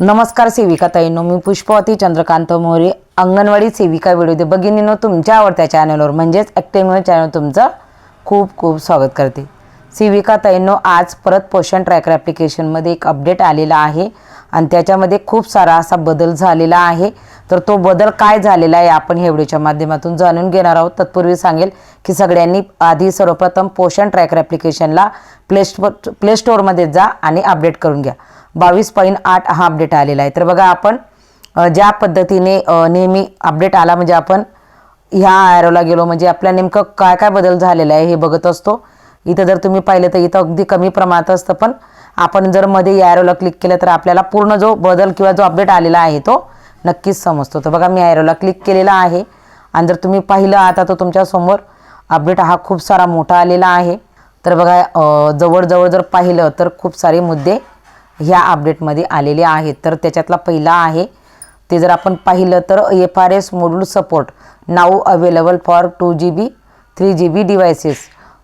नमस्कार सेविका ताईनो मी पुष्पवती चंद्रकांत मोरे अंगणवाडी सेविका व्हिडिओ भगिनीनो तुमच्या आवडत्या चॅनलवर म्हणजेच ॲक्टिव्ह चॅनल तुमचं खूप खूप स्वागत करते. सेविका ताईनो आज परत पोषण ट्रॅकर ॲप्लिकेशनमध्ये एक अपडेट आलेला आहे आणि त्याच्यामध्ये खूप सारा असा बदल झालेला आहे. तर तो बदल काय झालेला आहे आपण एवढीच्या व्हिडिओच्या माध्यमातून जाणून घेणार आहोत. तत्पूर्वी सांगेल की सगळ्यांनी आधी सर्वप्रथम पोषण ट्रॅकर ॲप्लिकेशनला प्ले स्टो प्ले स्टोअरमध्ये जा आणि अपडेट करून घ्या. बावीस पॉईंट आठ हा अपडेट आलेला आहे. तर बघा आपण ज्या पद्धतीने नेहमी अपडेट आला म्हणजे आपण ह्या ॲरोला गेलो म्हणजे आपल्या नेमकं काय काय बदल झालेला आहे हे बघत असतो. इथं जर तुम्ही पाहिलं तर इथं अगदी कमी प्रमाणात असतं पण आपण जर मध्ये या ॲरोला क्लिक केलं तर आपल्याला पूर्ण जो बदल किंवा जो अपडेट आलेला आहे तो नक्कीच समजतो. तर बघा मी ॲरोला क्लिक केलेला आहे. आणि जर तुम्ही पाहिलं आता तर तुमच्यासमोर अपडेट हा खूप सारा मोठा आलेला आहे. तर बघा जवळजवळ जर पाहिलं तर खूप सारे मुद्दे ह्या अपडेटमध्ये आलेले आहेत. तर त्याच्यातला पहिला आहे ते जर आपण पाहिलं तर F R S module support now available for two G B three G B devices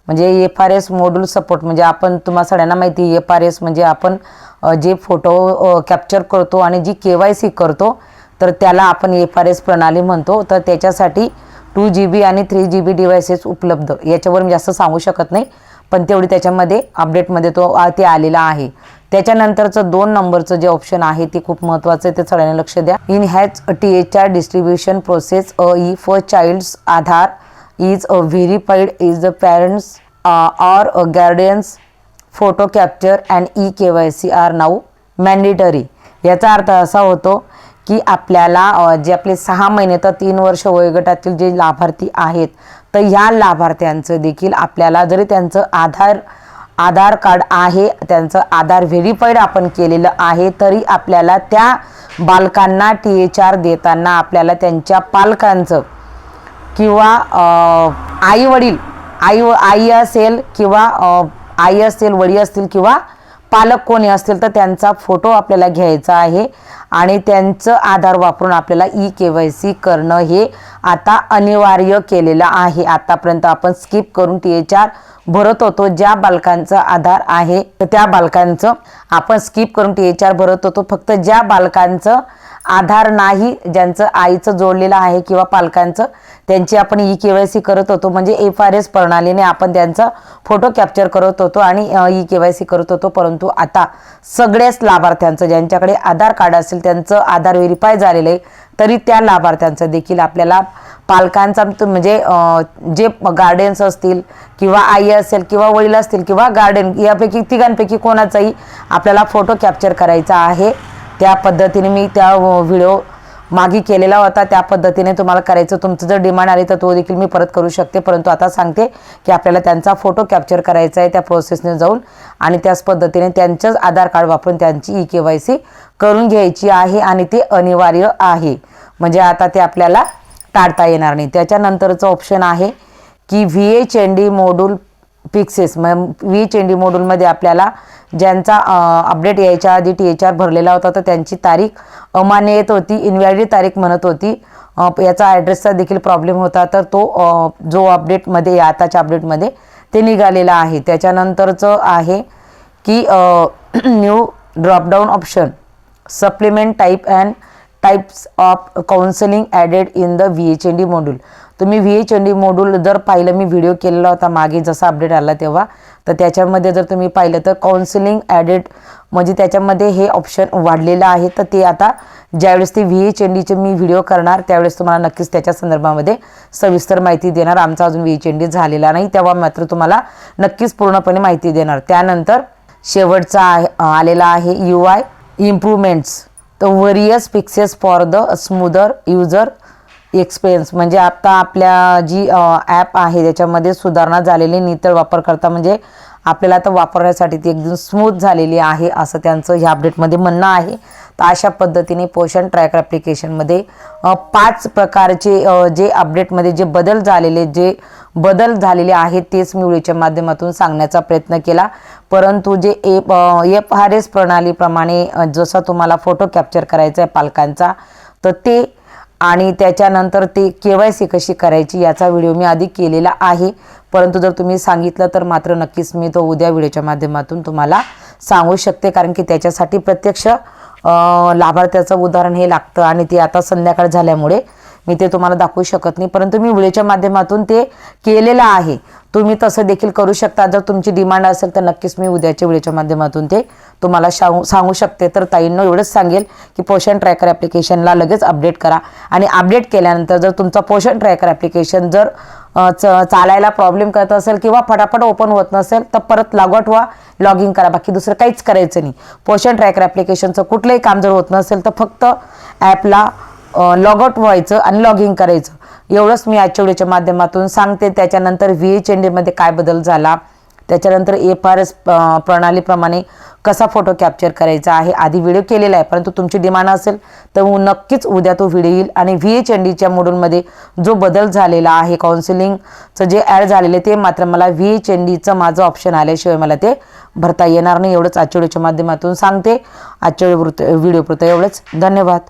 म्हणजे F R S module support म्हणजे आपण तुम्हा सगळ्यांना माहिती एफ आर एस म्हणजे आपण जे फोटो कॅप्चर करतो आणि जी के वाय सी करतो तर त्याला आपण एफ आर एस प्रणाली म्हणतो. तर त्याच्यासाठी टू जी बी आणि थ्री जी बी डिव्हायसेस उपलब्ध. याच्यावर मी जास्त सांगू शकत नाही पण तेवढी त्याच्यामध्ये अपडेटमध्ये तो ते आलेला आहे. त्याच्यानंतरचं दोन नंबरचं जे ऑप्शन आहे ते खूप महत्त्वाचं आहे ते सगळ्यांनी लक्ष द्या. In has T H R distribution process a E for child's Aadhaar is a verified is the parents or guardians photo capture and E K Y C R now mandatory याचा अर्थ असा होतो की आपल्याला जे आपले सहा महिने तर तीन वर्ष वयोगटातील जे लाभार्थी आहेत तर ह्या लाभार्थ्यांचं देखील आपल्याला जरी त्यांचं आधार आधार कार्ड आहे त्यांचं आधार व्हेरीफाईड आपण केलेलं आहे तरी आपल्याला त्या बालकांना टी एच आर देताना आपल्याला त्यांच्या पालकांचं किंवा आई वडील आई आई असेल किंवा आई असेल वडील असतील किंवा पालक कोणी असतील तर त्यांचा फोटो आपल्याला घ्यायचा आहे आणि त्यांचं आधार वापरून आपल्याला ई के वाय सी करणं हे आता अनिवार्य केलेलं आहे. आतापर्यंत आपण स्किप करून टी एच आर भरत होतो ज्या बालकांचा आधार आहे तर त्या बालकांचं आपण स्किप करून टी एच आर भरत होतो. फक्त ज्या बालकांचं आधार नाही ज्यांचं आईचं जोडलेलं आहे किंवा पालकांचं त्यांची आपण ई के वाय सी करत होतो. म्हणजे एफ आर एस प्रणालीने आपण त्यांचा फोटो कॅप्चर करत होतो आणि ई के वाय सी करत होतो. परंतु आता सगळ्याच लाभार्थ्यांचं ज्यांच्याकडे आधार कार्ड असेल त्यांचं आधार व्हेरीफाय झालेलं आहे तरी त्या लाभार्थ्यांचं देखील आपल्याला पालकांचा म्हणजे जे गार्डियन्स असतील किंवा आई असेल किंवा वडील असतील किंवा गार्डन यापैकी तिघांपैकी कोणाचाही आपल्याला फोटो कॅप्चर करायचा आहे. त्या पद्धतीने मी त्या व्हिडिओ मागे केलेला होता. त्या पद्धतीने तुम्हाला करायचं तुमचं जर डिमांड आली तर तो देखील मी परत करू शकते. परंतु आता सांगते की आपल्याला त्यांचा फोटो कॅप्चर करायचा आहे त्या प्रोसेसने जाऊन आणि त्याच पद्धतीने त्यांचंच आधार कार्ड वापरून त्यांची ई के वाय सी करून घ्यायची आहे आणि ते अनिवार्य आहे. म्हणजे आता ते आपल्याला टाळता येणार नाही. त्याच्यानंतरचं ऑप्शन आहे की V H N D module fixes मग व्ही एच एन डी मोडूलमध्ये आपल्याला ज्यांचा अपडेट यायच्या आधी टी एच आर भरलेला होता तर त्यांची तारीख अमान्य येत होती इनव्हॅलिड तारीख म्हणत होती. याचा ॲड्रेसचा देखील प्रॉब्लेम होता तर तो जो अपडेटमध्ये आताच्या अपडेटमध्ये ते निघालेला आहे. त्याच्यानंतरचं आहे की new dropdown option supplement type and types of counselling added in the V H N D module तुम्ही V H N D module जर पाहिलं मी व्हिडिओ केलेला होता मागे जसा अपडेट आला तेव्हा. तर त्याच्यामध्ये जर तुम्ही पाहिलं तर काउन्सिलिंग ॲडेड म्हणजे त्याच्यामध्ये हे ऑप्शन वाढलेलं आहे. तर ते आता ज्यावेळेस ते व्ही एच एन डीचे मी व्हिडिओ करणार त्यावेळेस तुम्हाला नक्कीच त्याच्या संदर्भामध्ये सविस्तर माहिती देणार. आमचा अजून व्ही एच एन डी झालेला नाही तेव्हा मात्र तुम्हाला नक्कीच पूर्णपणे माहिती देणार. त्यानंतर शेवटचा आहे आलेला आहे यू आय इम्प्रूव्हमेंट्स तर various fixes for the smoother user experience. म्हणजे आता आपल्या जी ॲप आहे त्याच्यामध्ये सुधारणा झालेली नितळ वापरकर्ता म्हणजे आपल्याला आता वापरण्यासाठी ती एकदम स्मूथ झालेली आहे असं त्यांचं ह्या अपडेटमध्ये म्हणणं आहे. तर अशा पद्धतीने पोषण ट्रॅकर ॲप्लिकेशनमध्ये पाच प्रकारचे जे अपडेटमध्ये जे बदल झालेले जे बदल झालेले आहेत तेच मी व्हिडिओच्या माध्यमातून सांगण्याचा प्रयत्न केला. परंतु जे एप एफ आर एस प्रणालीप्रमाणे जसा तुम्हाला फोटो कॅप्चर करायचा आहे पालकांचा तर ते आणि त्याच्यानंतर ते के वाय सी कशी करायची याचा व्हिडिओ मी आधी केलेला आहे. परंतु जर तुम्ही सांगितलं तर मात्र नक्कीच मी तो उद्या व्हिडिओच्या माध्यमातून तुम्हाला सांगू शकते. कारण की त्याच्यासाठी प्रत्यक्ष लाभार्थ्याचं उदाहरण हे लागतं आणि ते आता संध्याकाळ झाल्यामुळे मी ते तुम्हाला दाखवू शकत नाही परंतु मी व्हिडिओच्या माध्यमातून ते केलेलं आहे. तुम्ही तसं देखील करू शकता. जर तुमची डिमांड असेल तर नक्कीच मी उद्याच्या व्हिडिओच्या माध्यमातून ते तुम्हाला सांगू सांगू शकते. तर ताईंना एवढंच सांगेल की पोषण ट्रॅकर ॲप्लिकेशनला लगेच अपडेट करा. आणि अपडेट केल्यानंतर जर तुमचा पोषण ट्रॅकर ॲप्लिकेशन जर च चालायला प्रॉब्लेम करत असेल किंवा फटाफट ओपन होत नसेल तर परत लॉगआउट व्हा लॉग इन करा. बाकी दुसरं काहीच करायचं नाही. पोषण ट्रॅकर ॲप्लिकेशनचं कुठलंही काम जर होत नसेल तर फक्त ॲपला लॉग आउट व्हायचं आणि लॉग इन करायचं. एवढंच मी आजच्या व्हिडिओच्या माध्यमातून सांगते. त्याच्यानंतर व्ही एच एन डीमध्ये काय बदल झाला त्याच्यानंतर एफ आर एस प्रणालीप्रमाणे कसा फोटो कॅप्चर करायचा आहे. आधी व्हिडिओ केलेला आहे परंतु तुमची डिमांड असेल तर उ- नक्कीच उद्या तो व्हिडिओ येईल. आणि व्ही एच एन डीच्या मॉड्यूलमध्ये जो बदल झालेला आहे काउन्सिलिंगचं जे ॲड झालेलं आहे ते मात्र मला व्ही एच एन डीचं माझं ऑप्शन आल्याशिवाय मला ते भरता येणार नाही. एवढंच आजच्या व्हिडिओच्या माध्यमातून सांगते. आजच्या व्हिडिओ व्हिडिओपुरतं एवढंच. धन्यवाद.